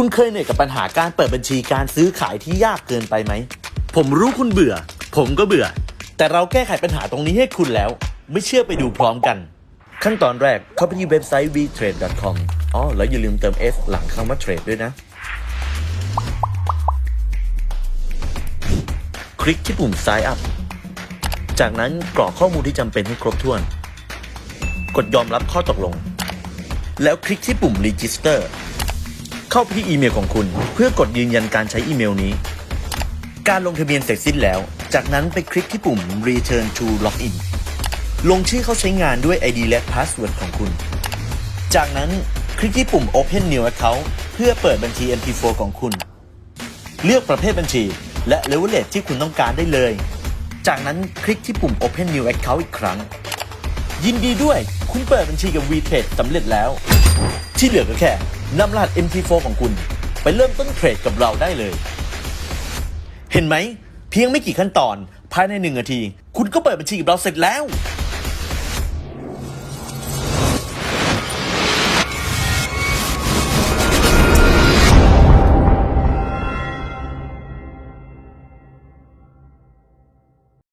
คุณเคยเหนื่อยกับปัญหาการเปิดบัญชีการซื้อขายที่ยากเกินไปไหม ผมรู้คุณเบื่อ ผมก็เบื่อ แต่เราแก้ไขปัญหาตรงนี้ให้คุณแล้ว ไม่เชื่อไปดูพร้อมกัน ขั้นตอนแรกเข้าไปที่เว็บไซต์ vtrade.com อ๋อ แล้วอย่าลืมเติม s หลังคำว่า trade ด้วยนะ คลิกที่ปุ่ม sign up จากนั้นกรอกข้อมูลที่จำเป็นให้ครบถ้วน กดยอมรับข้อตกลง แล้วคลิกที่ปุ่ม register เข้าไปที่อีเมลของคุณ เพื่อกดยืนยันการใช้อีเมลนี้ การลงทะเบียนเสร็จสิ้นแล้ว จากนั้นไปคลิกที่ปุ่ม return to login ลงชื่อเข้าใช้งานด้วย ID และ password ของคุณ จากนั้นคลิกที่ปุ่ม open new account เพื่อเปิดบัญชี MP4 ของคุณ เลือกประเภทบัญชีและ leverage ที่คุณต้องการได้เลย จากนั้นคลิกที่ปุ่ม open new account อีกครั้ง ยินดีด้วย คุณเปิดบัญชีกับ VTrade สำเร็จแล้ว ที่เหลือก็แค่นำรหัส MT4 ของคุณ ไปเริ่มต้นเทรดกับเราได้เลย เห็นไหม เพียงไม่กี่ขั้นตอน ภายในหนึ่งนาที คุณก็เปิดบัญชีกับเราเสร็จแล้ว